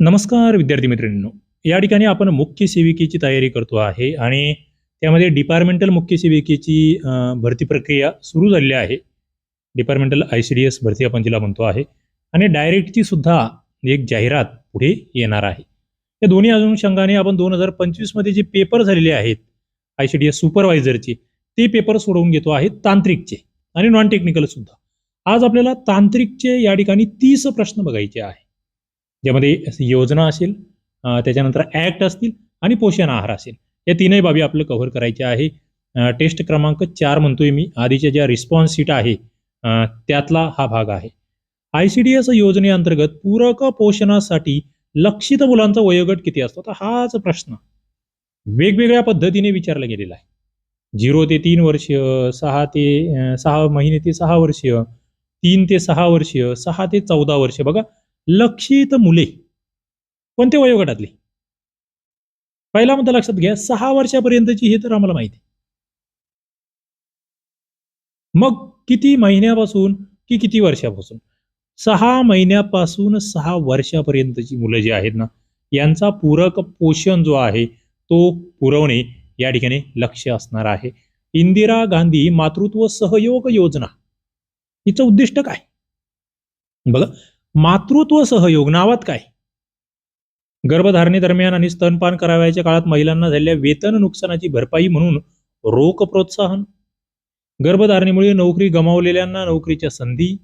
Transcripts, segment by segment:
नमस्कार विद्यार्थी मित्रांनो. या ठिकाणी आपण मुख्य सेविकेची तयारी करतो आहे आणि त्यामध्ये डिपार्टमेंटल मुख्य सेविकेची भरती प्रक्रिया सुरू झालेली आहे. Departmental I C D S भरती आपण तिला म्हणतो आहे. आणि डायरेक्टची सुद्धा एक जाहिरात पुढे येणार आहे. या दोन्ही अनुषंगाने आपण दोन हजार पंचवीसमध्ये जे पेपर झालेले आहेत आय सी डी एस सुपरवायझरचे ते पेपर सोडवून घेतो आहे तांत्रिकचे आणि नॉन टेक्निकल सुद्धा. आज आपल्याला तांत्रिकचे या ठिकाणी तीस प्रश्न बघायचे आहे ज्यामध्ये योजना असेल त्याच्यानंतर ऍक्ट असतील आणि पोषण आहार असेल. या तीनही बाबी आपलं कव्हर करायच्या आहे. टेस्ट क्रमांक चार म्हणतोय मी. आधीच्या ज्या रिस्पॉन्स सीट आहे त्यातला हा भाग आहे. आय सी डी एस योजनेअंतर्गत पूरक पोषणासाठी लक्षित मुलांचा वयोगट किती असतो? तर हाच प्रश्न वेगवेगळ्या पद्धतीने विचारला गेलेला आहे. झिरो ते तीन वर्ष सहा ते सहा महिने ते सहा वर्ष तीन ते सहा वर्ष सहा ते चौदा वर्ष. बघा लक्षित मुले. कोणत्या वयोगटातली? पहिला मुद्दा लक्षात घ्या सहा वर्षापर्यंतची हे तर आम्हाला माहिती. मग किती महिन्यापासून की किती वर्षापासून? सहा महिन्यापासून सहा वर्षापर्यंतची मुलं जी आहेत ना यांचा पूरक पोषण जो आहे तो पुरवणे या ठिकाणी लक्ष असणार आहे. इंदिरा गांधी मातृत्व सहयोग योजना. हिचं उद्दिष्ट काय? बघा मातृत्व सहयोग नावात काय? गर्भधारणेदरम्यान आणि स्तनपान करावयाच्या काळात महिलांना झालेल्या वेतन नुकसानाची भरपाई म्हणून रोख प्रोत्साहन. गर्भधारणेमुळे नोकरी गमावलेल्यांना नोकरीच्या संधी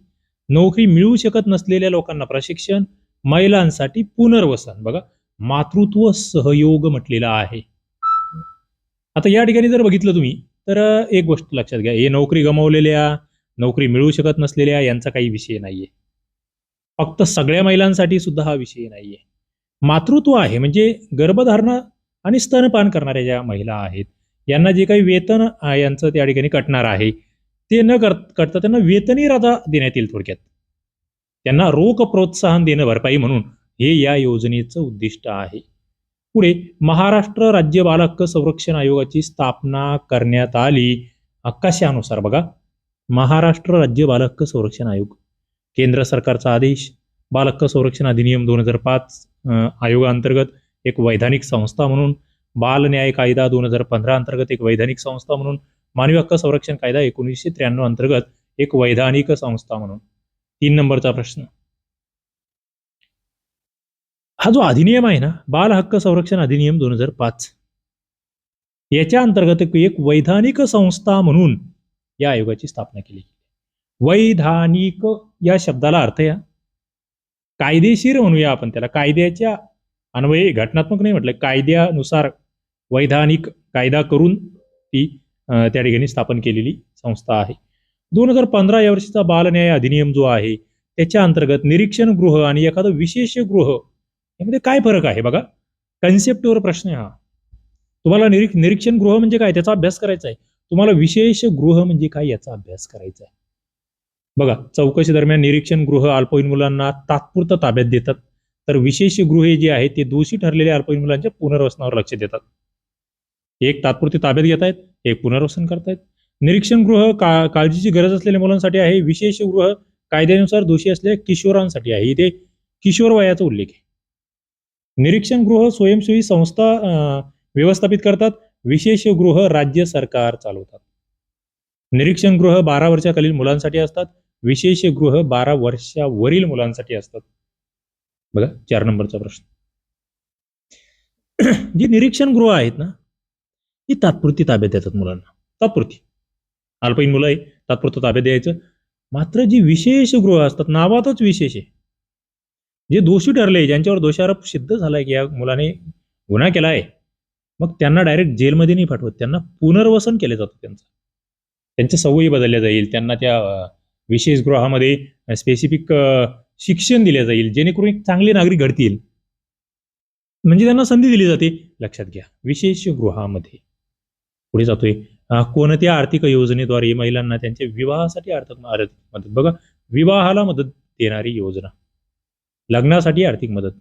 नोकरी मिळू शकत नसलेल्या लोकांना प्रशिक्षण महिलांसाठी पुनर्वसन. बघा मातृत्व सहयोग म्हटलेला आहे. आता या ठिकाणी जर बघितलं तुम्ही तर एक गोष्ट लक्षात घ्या. हे नोकरी गमावलेल्या नोकरी मिळू शकत नसलेल्या यांचा काही विषय नाहीये. फक्त सगळ्या महिलांसाठी सुद्धा हा विषय नाहीये. मातृत्व आहे म्हणजे गर्भधारणा आणि स्तनपान करणाऱ्या ज्या महिला आहेत यांना जे काही वेतन यांचं त्या ठिकाणी कटणार आहे ते न कर करता त्यांना वेतनी रजा देण्यात येईल थोडक्यात. त्यांना रोख प्रोत्साहन देणं भरपाई म्हणून हे या योजनेचं उद्दिष्ट आहे. पुढे महाराष्ट्र राज्य बालहक्क संरक्षण आयोगाची स्थापना करण्यात आली. आकाशानुसार कशानुसार बघा महाराष्ट्र राज्य बालहक्क संरक्षण आयोग केंद्र सरकारचा आदेश बाल हक्क संरक्षण अधिनियम दोन हजार पाच आयोगाअंतर्गत एक वैधानिक संस्था म्हणून बाल न्याय कायदा दोन हजार पंधरा अंतर्गत एक वैधानिक संस्था म्हणून मानवी हक्क संरक्षण कायदा एकोणीसशे त्र्याण्णव अंतर्गत एक वैधानिक संस्था म्हणून. तीन नंबरचा प्रश्न. हा जो अधिनियम आहे ना बाल हक्क संरक्षण अधिनियम दोन हजार पाच याच्या अंतर्गत एक वैधानिक संस्था म्हणून या आयोगाची स्थापना केली वैधानिक या शब्दाला अर्थ या. कायदेशीर म्हणूया आपण त्याला. कायद्याच्या अन्वये घटनात्मक नाही म्हटलं कायद्यानुसार वैधानिक कायदा करून ती त्या ठिकाणी स्थापन केलेली संस्था आहे. दोन हजार पंधरा या वर्षीचा बालन्याय अधिनियम जो आहे त्याच्या अंतर्गत निरीक्षण गृह आणि एखादं विशेष गृह यामध्ये काय फरक आहे बघा? कन्सेप्टवर प्रश्न हा. तुम्हाला निरीक निरीक्षण गृह म्हणजे काय? त्याचा अभ्यास करायचा आहे. तुम्हाला विशेष गृह म्हणजे काय याचा अभ्यास करायचा आहे. बघा चौकशी दरम्यान निरीक्षण गृह अल्पवयीन मुलांना तात्पुरतं ताब्यात देतात. तर विशेष गृहे जी आहेत ते दोषी ठरलेल्या अल्पवयीन मुलांच्या पुनर्वसनावर लक्ष देतात. एक तात्पुरती ताब्यात घेत आहेत एक पुनर्वसन करतायत. निरीक्षण गृह का काळजीची गरज असलेल्या मुलांसाठी आहे. विशेष गृह कायद्यानुसार दोषी असलेल्या किशोरांसाठी आहे. इथे किशोर वयाचा उल्लेख आहे. निरीक्षण गृह स्वयंसेवी संस्था व्यवस्थापित करतात. विशेष गृह राज्य सरकार चालवतात. निरीक्षण गृह बारा वर्षाखालील मुलांसाठी असतात. विशेष गृह बारा वर्षावरील मुलांसाठी असतात. बघा चार नंबरचा प्रश्न. जी निरीक्षण गृह आहेत ना ती तात्पुरती ताब्यात देतात मुलांना. तात्पुरती. अल्पहीन मुलं आहे तात्पुरतं ताब्यात द्यायचं. मात्र जी विशेष गृह असतात नावातच विशेष आहे. जे दोषी ठरले ज्यांच्यावर दोषारोप सिद्ध झालाय की या मुलाने गुन्हा केला आहे मग त्यांना डायरेक्ट जेलमध्ये नाही पाठवत. त्यांना पुनर्वसन केलं जातं त्यांचं. त्यांच्या सवयी बदलल्या जाईल त्यांना त्या विशेष गृहामध्ये स्पेसिफिक शिक्षण दिले जाईल जेणेकरून एक चांगले नागरिक घडतील. म्हणजे त्यांना संधी दिली जाते. लक्षात घ्या विशेष गृहामध्ये. पुढे जातोय. कोणत्या आर्थिक योजनेद्वारे महिलांना त्यांच्या विवाहासाठी आर्थिक आर्थिक मदत? बघा विवाहाला मदत देणारी योजना. लग्नासाठी आर्थिक मदत.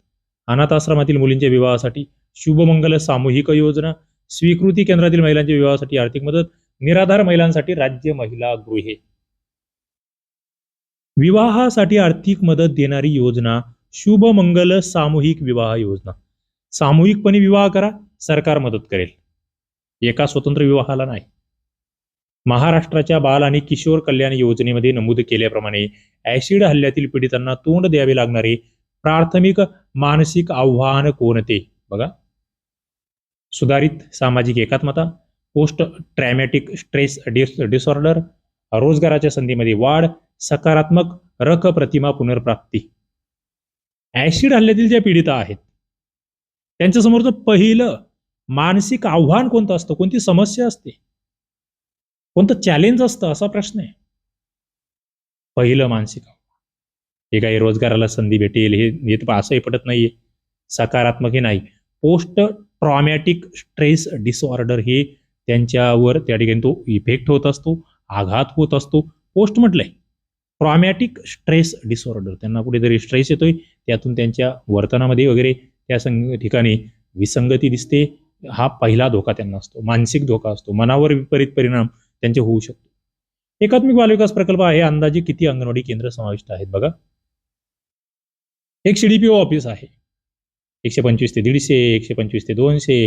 अनाथ आश्रमातील मुलींच्या विवाहासाठी शुभमंगल सामूहिक योजना. स्वीकृती केंद्रातील महिलांच्या विवाहासाठी आर्थिक मदत. निराधार महिलांसाठी राज्य महिला गृहे. विवाहासाठी आर्थिक मदत देणारी योजना शुभमंगल सामूहिक विवाह योजना. सामूहिकपणे विवाह करा सरकार मदत करेल. एका स्वतंत्र विवाहाला नाही. महाराष्ट्राच्या बाल आणि किशोर कल्याण योजनेमध्ये नमूद केल्याप्रमाणे ऍसिड हल्ल्यातील पीडितांना तोंड द्यावे लागणारे प्राथमिक मानसिक आव्हान कोणते बघा. सुधारित सामाजिक एकात्मता post traumatic stress dis disorder रोजगाराच्या संधीमध्ये वाढ सकारात्मक रख प्रतिमा पुनर्प्राप्ती. ऍसिड हल्ल्यातील ज्या पीडिता आहेत त्यांच्यासमोरचं पहिलं मानसिक आव्हान कोणतं असतं? कोणती समस्या असते? कोणतं चॅलेंज असतं? असा प्रश्न आहे. पहिलं मानसिक आव्हान. हे काही रोजगाराला संधी भेटेल हे असंही पटत नाहीये. सकारात्मक हे नाही. पोस्ट ट्रॉमॅटिक स्ट्रेस डिसऑर्डर हे त्यांच्यावर त्या ठिकाणी तो इफेक्ट होत असतो आघात होत असतो. पोस्ट म्हटलंय. ट्रॉमॅटिक स्ट्रेस डिसऑर्डर त्यांना कुठेतरी स्ट्रेस येतोय. त्यातून त्यांच्या वर्तनामध्ये वगैरे त्या संग ठिकाणी विसंगती दिसते. हा पहिला धोका त्यांना असतो. मानसिक धोका असतो. मनावर विपरीत परिणाम त्यांचे होऊ शकतो. एकात्मिक बालविकास प्रकल्प आहे. अंदाजे किती अंगणवाडी केंद्र समाविष्ट आहेत बघा. एक सीडीपीओ ऑफिस आहे. एकशे पंचवीस ते दीडशे एकशे पंचवीस ते दोनशे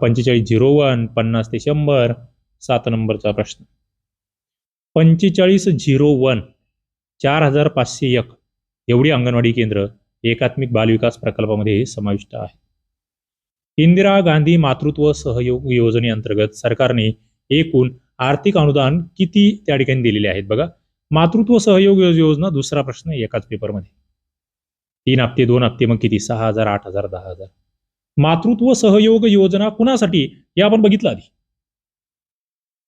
पंचेचाळीस झिरो वन पन्नास ते शंभर सात नंबरचा प्रश्न. पंचेचाळीस झिरो वन. चार हजार पाचशे एक एवढी अंगणवाडी केंद्र एकात्मिक बालविकास प्रकल्पामध्ये समाविष्ट आहे. इंदिरा गांधी मातृत्व सहयोग योजनेअंतर्गत सरकारने एकूण आर्थिक अनुदान किती त्या ठिकाणी दिलेले आहेत बघा. मातृत्व सहयोग योजना दुसरा प्रश्न एकाच पेपरमध्ये. तीन हप्ते दोन हप्ते मग किती? सहा हजार आठ हजार दहा हजार. मातृत्व सहयोग योजना कुणासाठी? हे आपण बघितलं आधी.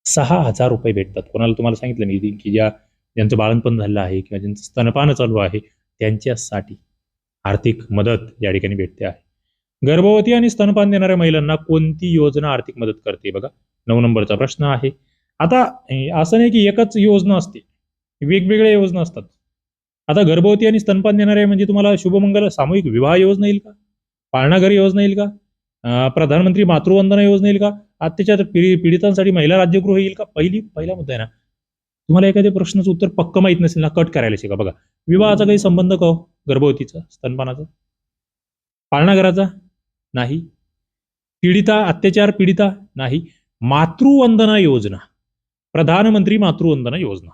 सहा हजार रुपये भेटतात. कोणाला तुम्हाला सांगितलं मी की ज्या ज्यांचं बाळणपण झालेलं आहे किंवा ज्यांचं स्तनपान चालू आहे त्यांच्यासाठी आर्थिक मदत या ठिकाणी भेटते आहे. गर्भवती आणि स्तनपान देणाऱ्या महिलांना कोणती योजना आर्थिक मदत करते? बघा नऊ नंबरचा प्रश्न आहे. आता असं नाही की एकच योजना असते. वेगवेगळ्या योजना असतात. आता गर्भवती आणि स्तनपान देणारे म्हणजे तुम्हाला शुभमंगल सामूहिक विवाह योजना येईल का? पाळणाघर योजना येईल का? प्रधानमंत्री मातृवंदना योजना येईल का? आता त्याच्यात पीडितांसाठी महिला राज्यगृह येईल का? पहिली पहिला मुद्दा आहे ना. तुम्हाला एखाद्या प्रश्नाचं उत्तर पक्क माहीत नसेल ना कट करायला शिका. बघा विवाहाचा काही संबंध का हो? गर्भवतीचा स्तनपानाचा? पाळणाघराचा नाही. पीडिता अत्याचार पीडिता? नाही. मातृवंदना योजना. प्रधानमंत्री मातृवंदना योजना.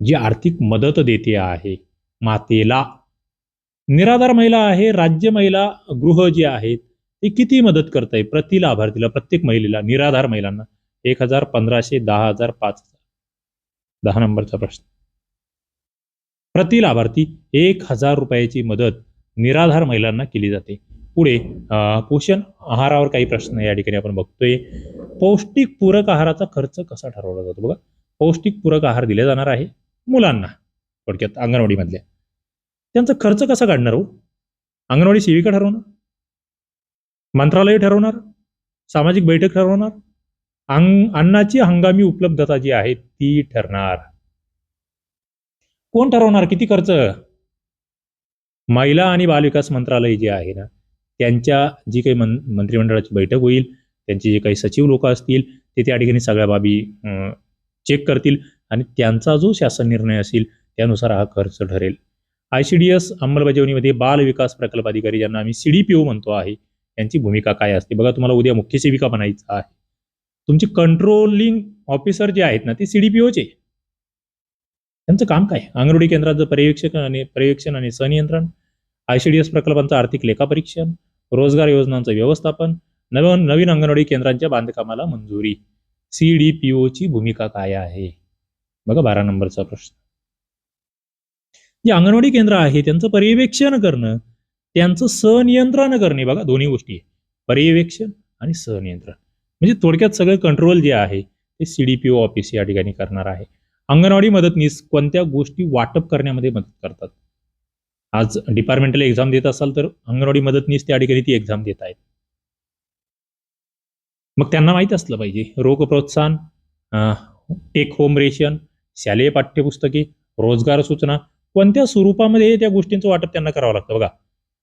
जी आर्थिक मदत देते आहे मातेला. निराधार महिला आहे राज्य महिला गृह जे आहेत ते किती मदत करत आहे प्रति लाभार्थीला प्रत्येक महिलेला निराधार महिलांना एक हजार पंधराशे दहा हजार पाच हजार. दहा नंबरचा प्रश्न. प्रति लाभार्थी एक हजार रुपयाची मदत निराधार महिलांना केली जाते. पुढे पोषण आहारावर काही प्रश्न या ठिकाणी आपण बघतोय. पौष्टिक पूरक आहाराचा खर्च कसा ठरवला जातो? बघा पौष्टिक पूरक आहार दिला जाणार आहे मुलांना थोडक्यात अंगणवाडीमधल्या. त्यांचा खर्च कसा काढणार हो? अंगणवाडी सेविका ठरवणार? मंत्रालय ठरवणार? सामाजिक बैठक ठरवणार? अंग अन्नाची हंगामी उपलब्धता जी आहे ती ठरणार. कोण ठरवणार? किती खर्च? महिला आणि बालविकास मंत्रालय जे आहे ना त्यांच्या जी काही मन मंत्रिमंडळाची बैठक होईल त्यांचे जे काही सचिव लोक असतील ते त्या ठिकाणी सगळ्या बाबी चेक करतील आणि त्यांचा जो शासन निर्णय असेल त्यानुसार हा खर्च ठरेल. आय सी डी एस अंमलबजावणीमध्ये बाल विकास प्रकल्प अधिकारी ज्यांना आम्ही सी डी पी ओ म्हणतो आहे त्यांची भूमिका काय असते? बघा तुम्हाला उद्या मुख्य सेविका बनायचं आहे. तुमचे कंट्रोलिंग ऑफिसर जे आहेत ना ते सी डी पी ओचे त्यांचं काम काय? अंगणवाडी केंद्राचं पर्यवेक्षक आणि पर्यवेक्षण आणि संनियंत्रण आय सी डी एस प्रकल्पांचं आर्थिक लेखापरीक्षण रोजगार योजनांचं व्यवस्थापन नवीन नवीन अंगणवाडी केंद्रांच्या बांधकामाला मंजुरी. सी डी पी ओची भूमिका काय आहे? बघा बारा नंबरचा प्रश्न. जे अंगणवाडी केंद्र आहे त्यांचं पर्यवेक्षण करणं त्यांचं सनियंत्रण करणे बघा दोन्ही गोष्टी पर्यवेक्षण आणि सनियंत्रण. म्हणजे थोडक्यात सगळं कंट्रोल जे आहे ते C D P O office या ठिकाणी करणार आहे. अंगणवाडी मदतनीस कोणत्या गोष्टी वाटप करण्यामध्ये मदत करतात? आज डिपार्टमेंटल एक्झाम देत असाल तर अंगणवाडी मदतनीस त्या ठिकाणी ती एक्झाम देत आहेत. मग त्यांना माहीत असलं पाहिजे. रोग प्रोत्साहन टेक होम रेशन शालेय पाठ्यपुस्तके रोजगार सूचना कोणत्या स्वरूपामध्ये त्या गोष्टींचं वाटप त्यांना करावं लागतं? बघा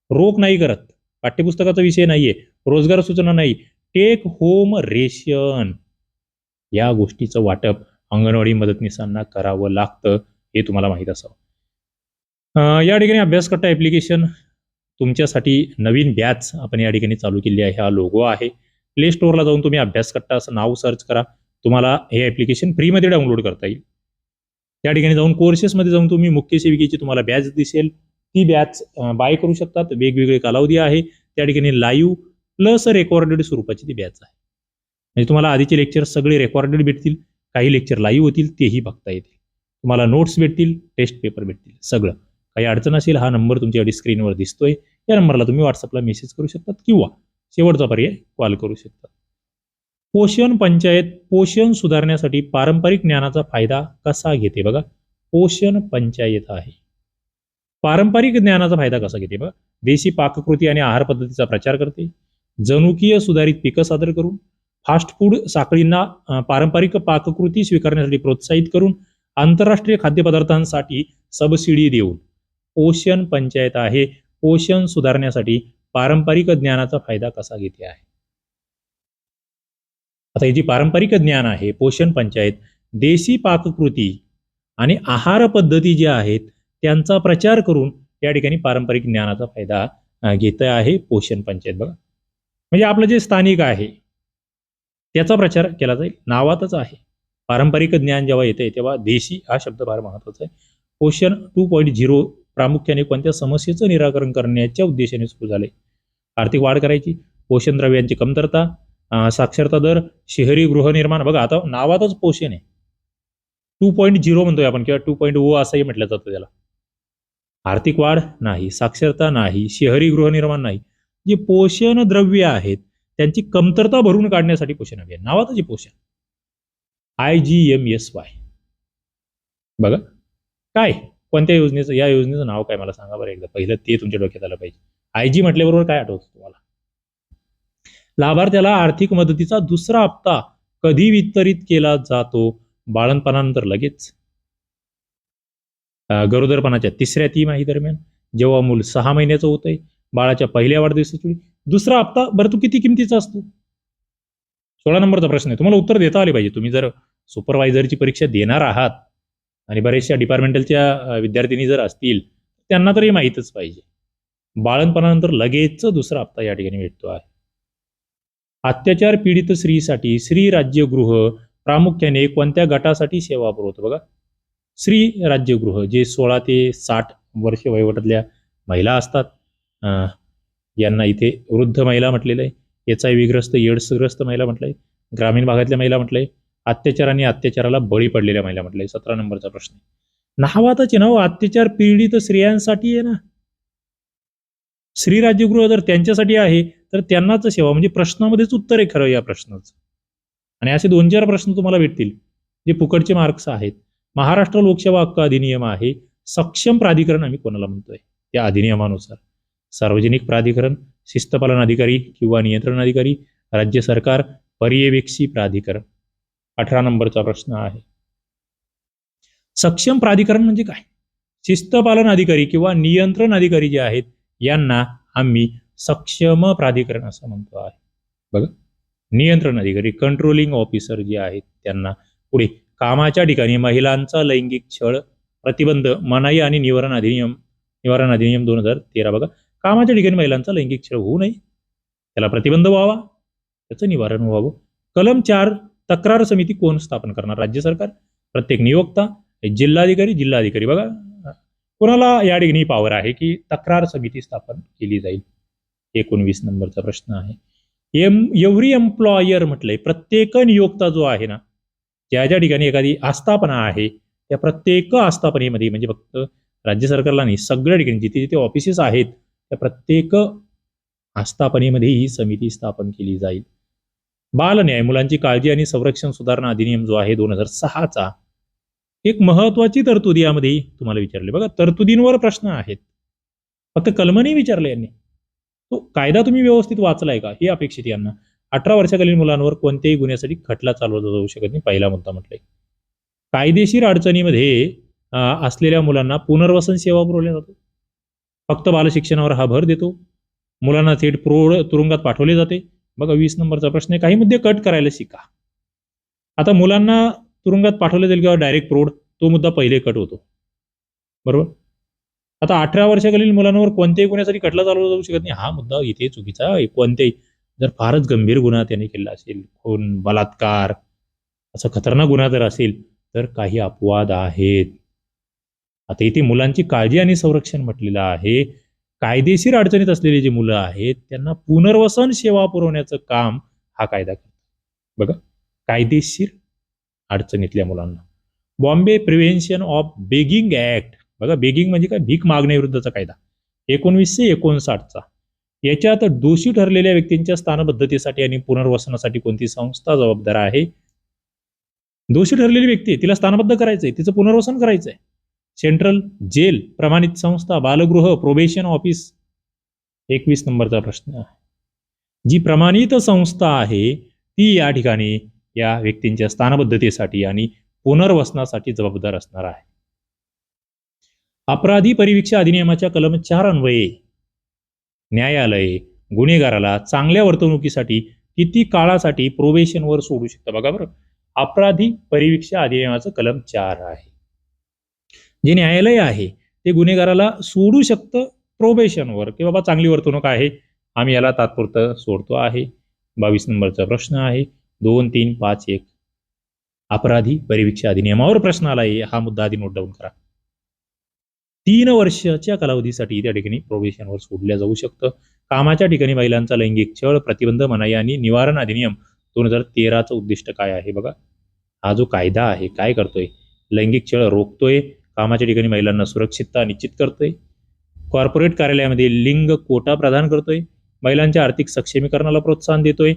रोख नाही करत. पाठ्यपुस्तकाचा विषय नाहीये. रोजगार सूचना नाही. टेक होम रेशन या गोष्टीचं वाटप अंगणवाडी मदतनीसांना करावं लागतं हे तुम्हाला माहीत असावं. या ठिकाणी अभ्यासकट्टा ऍप्लिकेशन तुमच्यासाठी नवीन बॅच आपण या ठिकाणी चालू केली आहे. हा लोगो आहे. प्ले स्टोअरला जाऊन तुम्ही अभ्यासकट्टा असं नाव सर्च करा. तुम्हाला हे ॲप्लिकेशन फ्रीमध्ये डाउनलोड करता येईल. त्या ठिकाणी जाऊन कोर्सेसमध्ये जाऊन तुम्ही मुख्य सेविकेची तुम्हाला बॅच दिसेल. ती बॅच बाय करू शकतात. वेगवेगळे कालावधी आहे. त्या ठिकाणी लाईव्ह प्लस रेकॉर्डेड स्वरूपाची ती बॅच आहे. म्हणजे तुम्हाला आधीचे लेक्चर सगळे रेकॉर्डेड भेटतील काही लेक्चर लाईव्ह होतील तेही बघता येतील. तुम्हाला नोट्स भेटतील टेस्ट पेपर भेटतील सगळं. काही अडचण असेल हा नंबर तुमच्या स्क्रीनवर दिसतोय या नंबरला तुम्ही व्हॉट्सअपला मेसेज करू शकतात किंवा शेवटचा पर्याय कॉल करू शकतात. पोषण पंचायत पोषण सुधारण्यासाठी पारंपरिक ज्ञानाचा फायदा कसा घेते बघा? पोषण पंचायत आहे. पारंपरिक ज्ञानाचा फायदा कसा घेते बघा? देशी पाककृती आणि आहार पद्धतीचा प्रचार करते. जनुकीय सुधारित पिकं सादर करून फास्ट फूड साखळींना पारंपरिक पाककृती स्वीकारण्यासाठी प्रोत्साहित करून आंतरराष्ट्रीय खाद्यपदार्थांसाठी सबसिडी देऊन पोषण पंचायत आहे. पोषण सुधारण्यासाठी पारंपरिक ज्ञानाचा फायदा कसा घेते आहे? आता हे जी पारंपरिक ज्ञान आहे पोषण पंचायत देशी पाककृती आणि आहार पद्धती ज्या आहेत त्यांचा प्रचार करून या ठिकाणी पारंपरिक ज्ञानाचा फायदा घेत आहे पोषण पंचायत. बघा. म्हणजे आपलं जे स्थानिक आहे त्याचा प्रचार केला जाईल. नावातच आहे. पारंपरिक ज्ञान जेव्हा येते तेव्हा देशी हा शब्द फार महत्त्वाचा आहे. पोषण टू पॉईंट झिरो प्रामुख्याने कोणत्या समस्येचं निराकरण करण्याच्या उद्देशाने सुरू झाले? आर्थिक वाढ करायची पोषण द्रव्यांची कमतरता साक्षरता दर शहरी गृहनिर्माण बघा आता नावातच पोषण आहे. टू पॉईंट झिरो म्हणतोय आपण किंवा टू पॉईंट ओ असंही म्हटलं जातं त्याला. आर्थिक वाढ नाही साक्षरता नाही शहरी गृहनिर्माण नाही. जे पोषण द्रव्य आहेत त्यांची कमतरता भरून काढण्यासाठी पोषण अभियान. नावातच पोषण. I G M S Y बघा. काय? कोणत्या योजनेचं या योजनेचं नाव काय मला सांगा बरं एकदा. पहिलं ते तुमच्या डोक्यात आलं पाहिजे. आय जी म्हटल्याबरोबर काय आठवतं तुम्हाला? लाभार्थ्याला आर्थिक मदतीचा दुसरा हप्ता कधी वितरित केला जातो? बाळणपणानंतर लगेच. गरोदरपणाच्या तिसऱ्या तिमाही दरम्यान जेव्हा मूल सहा महिन्याचं होतंय बाळाच्या पहिल्या वाढदिवसाची दुसरा हप्ता बरं तू किती किमतीचा असतो? सोळा नंबरचा प्रश्न आहे. तुम्हाला उत्तर देता आले पाहिजे. तुम्ही जर सुपरवायझरची परीक्षा देणार आहात आणि बऱ्याचशा डिपार्टमेंटलच्या अं, विद्यार्थिनी जर असतील त्यांना तर हे माहीतच पाहिजे. बाळणपणानंतर लगेच दुसरा हप्ता या ठिकाणी भेटतो आहे. अत्याचार पीडित स्त्रीसाठी श्री राज्यगृह प्रामुख्याने कोणत्या गटासाठी सेवा पुरवतो बघा? श्री राज्यगृह जे सोळा ते साठ वर्ष वयोगटातल्या महिला असतात. यांना इथे वृद्ध महिला म्हटलेलं आहे. एच आय ग्रस्त येड्सग्रस्त महिला म्हटलंय. ग्रामीण भागातल्या महिला म्हटलंय. अत्याचार आणि अत्याचाराला बळी पडलेल्या महिला म्हटलंय. सतरा नंबरचा प्रश्न नावातच आहे ना हो, अत्याचार पीडित स्त्रियांसाठी आहे ना. श्री राज्यगृह जर त्यांच्यासाठी आहे तर त्यांनाच सेवा म्हणजे प्रश्नामध्येच उत्तर आहे खरं या प्रश्नाचं. आणि असे दोन चार प्रश्न तुम्हाला भेटतील जे फुकटचे मार्क्स आहेत. महाराष्ट्र लोकसेवा हक्क अधिनियम आहे. सक्षम प्राधिकरण आम्ही कोणाला म्हणतोय? त्या अधिनियमानुसार. सार्वजनिक प्राधिकरण शिस्तपालन अधिकारी किंवा नियंत्रण अधिकारी राज्य सरकार पर्यवेक्षी प्राधिकरण. अठरा नंबरचा प्रश्न आहे. सक्षम प्राधिकरण म्हणजे काय? शिस्तपालन अधिकारी किंवा नियंत्रण अधिकारी जे आहेत यांना आम्ही सक्षम प्राधिकरण असं म्हणतो आहे. बघा नियंत्रण अधिकारी कंट्रोलिंग ऑफिसर जे आहेत त्यांना पुढे कामाच्या ठिकाणी महिलांचा लैंगिक छळ प्रतिबंध मनाई आणि निवारण अधिनियम निवारण अधिनियम दोन हजार तेरा. बघा कामाच्या ठिकाणी महिलांचा लैंगिक छळ होऊ नये. त्याला प्रतिबंध व्हावा. त्याचं निवारण व्हावं. कलम चार तक्रार समिती कोण स्थापन करणार? राज्य सरकार. प्रत्येक नियोक्ता जिल्हाधिकारी जिल्हाधिकारी. बघा कोणाला या ठिकाणी पॉवर आहे की तक्रार समिती स्थापन केली जाईल? एकोणवीस नंबरचा प्रश्न आहे. एम एव्हरी एम्प्लॉयर म्हटलंय प्रत्येक नियोक्ता जो आहे ना ज्या ज्या ठिकाणी एखादी आस्थापना आहे त्या प्रत्येक आस्थापनेमध्ये म्हणजे फक्त राज्य सरकारला नाही सगळ्या ठिकाणी जिथे जिथे ऑफिसेस आहेत त्या प्रत्येक आस्थापनेमध्ये ही समिती स्थापन केली जाईल. बाल न्याय मुलांची काळजी आणि संरक्षण सुधारणा अधिनियम जो आहे दोन हजार सहाचा एक महत्वाची तरतुदी यामध्ये तुम्हाला विचारले. बघा तरतुदींवर प्रश्न आहेत. फक्त कलमने विचारले यांनी. तो कायदा तुम्ही व्यवस्थित वाचलाय का? हे अपेक्षित यांना. अठरा वर्षाखालील मुलांवर कोणत्याही गुन्ह्यासाठी खटला चालवला जाऊ शकत नाही पहिला मुद्दा म्हटलंय. कायदेशीर अडचणीमध्ये असलेल्या मुलांना पुनर्वसन सेवा पुरवल्या जातो. फक्त बालशिक्षणावर हा भर देतो. मुलांना थेट प्रौढ तुरुंगात पाठवले जाते. बघा वीस नंबरचा प्रश्न आहे. काही मुद्दे कट करायला शिका. आता मुलांना तुरुंगात पाठवले जाईल किंवा डायरेक्ट प्रौढ तो मुद्दा पहिले कट होतो. बरोबर? आता अठरा वर्षाखालील मुलांवर कोणत्याही गुन्ह्यासाठी खटला चालवला जाऊ शकत नाही. हा मुद्दा इथे चुकीचा आहे. कोणत्याही जर फारच गंभीर गुन्हा त्यांनी केला असेल खून बलात्कार असा खतरनाक गुन्हा जर असेल तर काही अपवाद आहेत. आता इथे मुलांची काळजी आणि संरक्षण म्हटलेलं आहे. कायदेशीर अडचणीत असलेली जी मुलं आहेत त्यांना पुनर्वसन सेवा पुरवण्याचं काम हा कायदा करतो बघा कायदेशीर अडचणीतल्या मुलांना. Bombay prevention of begging act बघा बेगिंग म्हणजे काय? भीक मागण्याविरुद्धचा कायदा. एकोणवीसशे एकोणसाठचा. याच्यात दोषी ठरलेल्या व्यक्तींच्या स्थानबद्धतेसाठी आणि पुनर्वसनासाठी कोणती संस्था जबाबदार आहे? दोषी ठरलेली व्यक्ती तिला स्थानबद्ध करायचंय तिचं पुनर्वसन करायचंय. सेंट्रल जेल प्रमाणित संस्था बालगृह प्रोबेशन ऑफिस एकवीस नंबरचा प्रश्न आहे. जी प्रमाणित संस्था आहे ती या ठिकाणी या व्यक्तींच्या स्थानबद्धतेसाठी आणि पुनर्वसनासाठी जबाबदार असणार आहे. अपराधी परिवीक्षा अधिनियमाच्या कलम चार अन्वये. न्यायालय गुन्हेगाराला चांगल्या वर्तणुकीसाठी किती काळासाठी प्रोबेशनवर सोडू शकतं? बघा बरं. अपराधी परिवीक्षा अधिनियमाचं कलम चार आहे. जे न्यायालय आहे ते गुन्हेगाराला सोडू शकतं प्रोबेशनवर की बाबा चांगली वर्तणूक आहे आम्ही याला तात्पुरतं सोडतो आहे. बावीस नंबरचा प्रश्न आहे. दोन तीन पाच एक. अपराधी परिवीक्षा अधिनियमावर प्रश्न आला आहे हा मुद्दा आधी नोट डाऊन करा. तीन वर्षाच्या कालावधीसाठी त्या ठिकाणी प्रोबेशनवर सोडल्या जाऊ शकतं. कामाच्या ठिकाणी महिलांचा लैंगिक छळ प्रतिबंध मनाई आणि निवारण अधिनियम दोन हजार तेराचं उद्दिष्ट काय आहे बघा? हा जो कायदा आहे काय करतोय? लैंगिक छळ रोखतोय कामाच्या ठिकाणी महिलांना सुरक्षितता निश्चित करतोय. कॉर्पोरेट कार्यालयामध्ये लिंग कोटा प्रदान करतोय. महिलांच्या आर्थिक सक्षमीकरणाला प्रोत्साहन देतोय.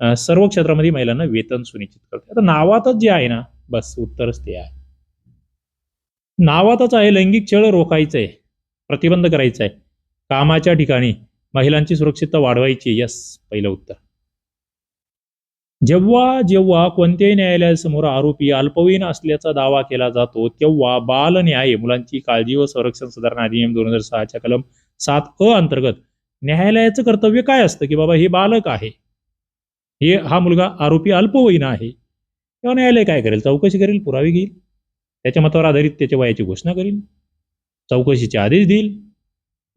सर्व क्षेत्रामध्ये महिलांना वेतन सुनिश्चित करतोय. आता नावातच जे आहे ना बस उत्तरच ते आहे. नावातच आहे लैंगिक छळ रोखायचं आहे प्रतिबंध करायचं आहे कामाच्या ठिकाणी महिलांची सुरक्षितता वाढवायची यस पहिलं उत्तर. जेव्हा जेव्हा कोणत्याही न्यायालयासमोर आरोपी अल्पवयीन असल्याचा दावा केला जातो तेव्हा बाल न्याय मुलांची काळजी व संरक्षण सुधारणा अधिनियम दोन हजार सहाच्या कलम सात अ अंतर्गत न्यायालयाचं कर्तव्य काय असतं? की बाबा हे बालक आहे. हे हा मुलगा आरोपी अल्पवयीन आहे. तेव्हा न्यायालय काय करेल? चौकशी करेल पुरावे घेईल. त्याच्या मतावर आधारित त्याच्या वयाची घोषणा करेल. चौकशीचे आदेश देईल.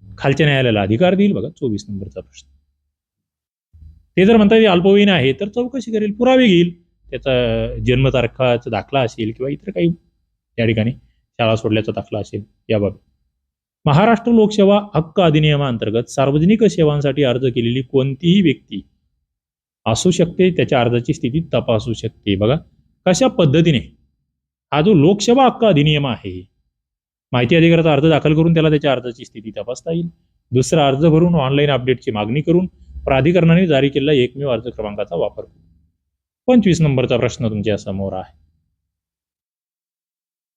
खालच्या न्यायालयाला अधिकार देईल. बघा चोवीस नंबरचा प्रश्न. ते जर म्हणतात अल्पवयीन आहे तर चौकशी करेल पुरावे घेईल. त्याचा जन्मतारखाचा दाखला असेल किंवा इतर काही त्या ठिकाणी शाळा सोडल्याचा दाखला असेल याबाबत. महाराष्ट्र लोकसेवा हक्क अधिनियमाअंतर्गत सार्वजनिक सेवांसाठी अर्ज केलेली कोणतीही व्यक्ती असू शकते त्याच्या अर्जाची स्थिती तपासू शकते. बघा कशा पद्धतीने हा जो लोकसेवा हक्क अधिनियम आहे माहिती अधिकाराचा अर्ज दाखल करून त्याला त्याच्या अर्जाची स्थिती तपासता येईल. दुसरा अर्ज भरून ऑनलाईन अपडेटची मागणी करून प्राधिकरणाने जारी केलेला एकमेव अर्ज क्रमांकाचा वापर पंचवीस नंबरचा प्रश्न तुमच्यासमोर आहे.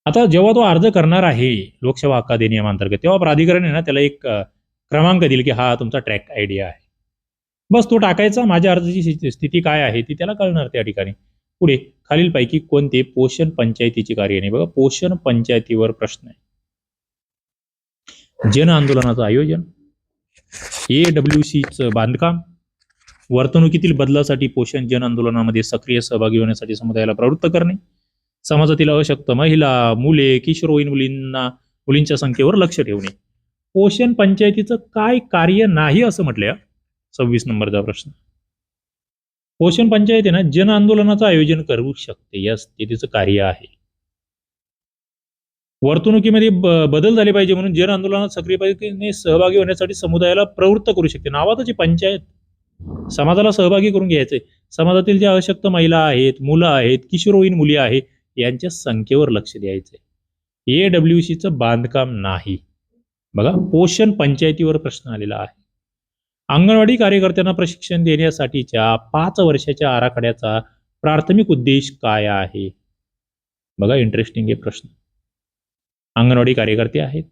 आता जेव्हा तो अर्ज करणार आहे लोकसेवा हक्क अधिनियमांतर्गत तेव्हा प्राधिकरण आहे ना त्याला एक क्रमांक देईल की हा तुमचा ट्रॅक आयडिया आहे. बस तो टाकायचा माझ्या अर्जाची स्थिती- स्थिती काय आहे ती त्याला कळणार त्या ठिकाणी. पुढे खालीलपैकी कोणते पोषण पंचायतीची कार्य नाही? बघा पोषण पंचायतीवर प्रश्न आहे. जन आंदोलनाचं आयोजन ए डब्ल्यू सीचं बांधकाम वर्तणुकीतील बदलासाठी पोषण जन आंदोलनामध्ये सक्रिय सहभागी होण्यासाठी समुदायाला प्रवृत्त करणे समाजातील अशक्त महिला मुले किशोरवयीन मुलींना मुलींच्या संख्येवर लक्ष ठेवणे. पोषण पंचायतीचं काय कार्य नाही असं म्हटलं सव्वीस नंबरचा प्रश्न. पोषण पंचायत आहे ना जन आंदोलनाचं आयोजन करू शकते यस ते तिचं कार्य आहे. वर्तणुकीमध्ये बदल झाले पाहिजे म्हणून जन आंदोलनात सक्रियपणे सहभागी होण्यासाठी समुदायाला प्रवृत्त करू शकते. नावातच ही पंचायत समाजाला सहभागी करून घ्यायचंय समाजातील ज्या अशक्त महिला आहेत मुलं आहेत किशोरवयीन मुली आहेत यांच्या संख्येवर लक्ष द्यायचंय. ए डब्ल्यू सीचं बांधकाम नाही. बघा पोषण पंचायतीवर प्रश्न आलेला आहे. अंगणवाडी कार्यकर्त्यांना प्रशिक्षण देण्यासाठीच्या पाच वर्षाच्या आराखड्याचा प्राथमिक उद्देश काय आहे? बघा इंटरेस्टिंग आहे प्रश्न. अंगणवाडी कार्यकर्ते आहेत.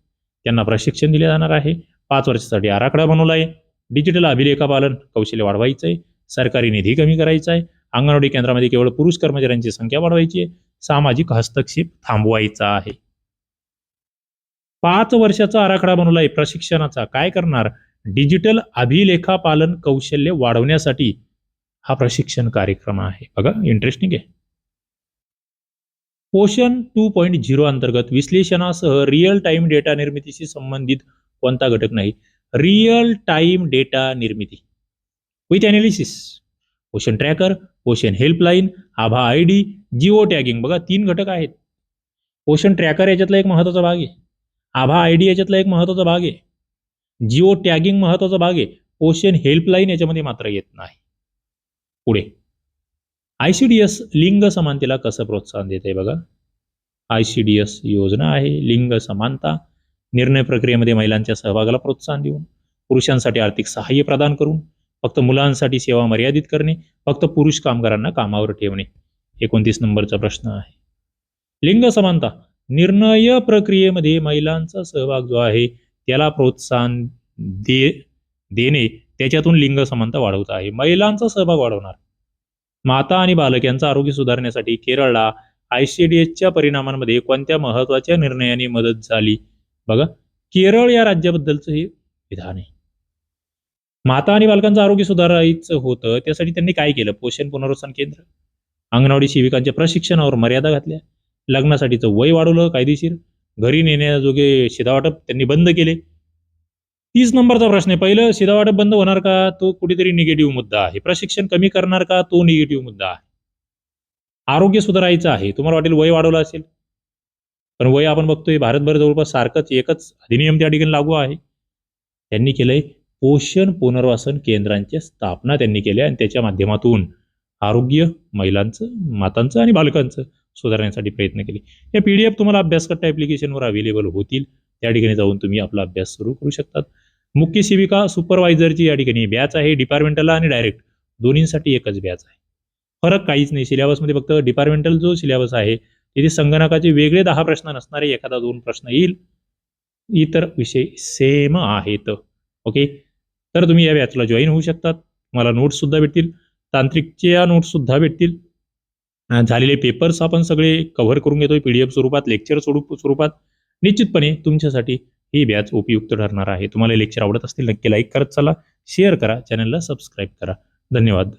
त्यांना प्रशिक्षण दिले जाणार आहे. पाच वर्षासाठी आराखडा बनवला आहे. डिजिटल अभिलेखापालन कौशल्य वाढवायचं आहे सरकारी निधी कमी करायचा आहे अंगणवाडी केंद्रामध्ये केवळ पुरुष कर्मचाऱ्यांची संख्या वाढवायची आहे. सामाजिक हस्तक्षेप थांबवायचा आहे. पाच वर्षाचा आराखडा बनवला आहे प्रशिक्षणाचा काय करणार? डिजिटल अभिलेखापालन कौशल्य वाढवण्यासाठी हा प्रशिक्षण कार्यक्रम आहे. बघा इंटरेस्टिंग आहे. पोषण टू पॉईंट झिरो अंतर्गत विश्लेषणासह रिअल टाइम डेटा निर्मितीशी संबंधित कोणता घटक नाही. रिअल टाइम डेटा निर्मिती. With analysis Poshan tracker Poshan helpline Abha I D geo tagging बघा तीन घटक आहेत. पोषण ट्रॅकर याच्यातला एक महत्त्वाचा भाग आहे. आभा आय डी याच्यातला एक महत्त्वाचा भाग आहे. जिओ टॅगिंग महत्त्वाचा भाग आहे. पोषण हेल्पलाईन याच्यामध्ये मात्र येत नाही. पुढे. आय सी डी एस लिंग समानतेला कसं प्रोत्साहन देते बघा? आय सी डी एस योजना आहे लिंग समानता निर्णय प्रक्रियेमध्ये महिलांच्या सहभागाला प्रोत्साहन देऊन पुरुषांसाठी आर्थिक सहाय्य प्रदान करून फक्त मुलांसाठी सेवा मर्यादित करणे फक्त पुरुष कामगारांना कामावर ठेवणे. एकोणतीस नंबरचा प्रश्न आहे. लिंग समानता निर्णय प्रक्रियेमध्ये महिलांचा सहभाग जो आहे त्याला प्रोत्साहन दे देणे त्याच्यातून लिंग समानता वाढवत आहे. महिलांचा सहभाग वाढवणार. माता आणि बालक यांचं आरोग्य सुधारण्यासाठी केरळला आय सी डी एसच्या परिणामांमध्ये कोणत्या महत्त्वाच्या निर्णयाने मदत झाली? बघा केरळ या राज्याबद्दलचं हे विधान आहे. माता आणि बालकांचं आरोग्य सुधारायचं होतं त्यासाठी त्यांनी काय केलं? पोषण पुनर्वसन केंद्र अंगणवाडी सेविकांच्या प्रशिक्षणावर मर्यादा घातल्या लग्नासाठीचं वय वाढवलं कायदेशीर घरी नेण्याजोगे शिधावाटप त्यांनी बंद केले तीस नंबरचा प्रश्न आहे. पहिलं शिधावाटप बंद होणार का? तो कुठेतरी निगेटिव्ह मुद्दा आहे. प्रशिक्षण कमी करणार का? तो निगेटिव्ह मुद्दा आहे. आरोग्य सुधारायचं आहे. तुम्हाला वाटेल वय वाढवलं असेल. पण वय आपण बघतोय भारतभर जवळपास सारखंच एकच अधिनियम त्या ठिकाणी लागू आहे. त्यांनी केलंय पोषण पुनर्वासन केंद्रांची स्थापना त्यांनी केल्या आणि त्याच्या माध्यमातून आरोग्य महिलांचं मातांचं आणि बालकांचं सुधारण्यासाठी प्रयत्न केले. या पी डी एफ तुम्हाला अभ्यासकट्टा ॲप्लिकेशनवर अवेलेबल होतील. त्या ठिकाणी जाऊन तुम्ही आपला अभ्यास सुरू करू शकतात. मुख्य शिबिका सुपरवायझरची या ठिकाणी बॅच आहे डिपार्टमेंटल आणि डायरेक्ट दोन्हीसाठी एकच बॅच आहे. फरक काहीच नाही. सिलेबसमध्ये फक्त डिपार्टमेंटल जो सिलेबस आहे तिथे संगणकाचे वेगळे दहा प्रश्न नसणारे एखादा दोन प्रश्न येईल. इतर विषय सेम आहेत. ओके? तर तुम्ही या बॅचला जॉईन होऊ शकतात. मला नोट्ससुद्धा भेटतील. तांत्रिकच्या नोट्ससुद्धा भेटतील. झालेले पेपर्स आपण सगळे कव्हर करून घेतोय. पी डी एफ स्वरूपात लेक्चर स्वरूप स्वरूपात. निश्चितपणे तुमच्यासाठी ही बॅच उपयुक्त ठरणार आहे. तुम्हाला लेक्चर आवडत असतील नक्की लाईक करत चला शेअर करा चॅनलला सबस्क्राईब करा. धन्यवाद.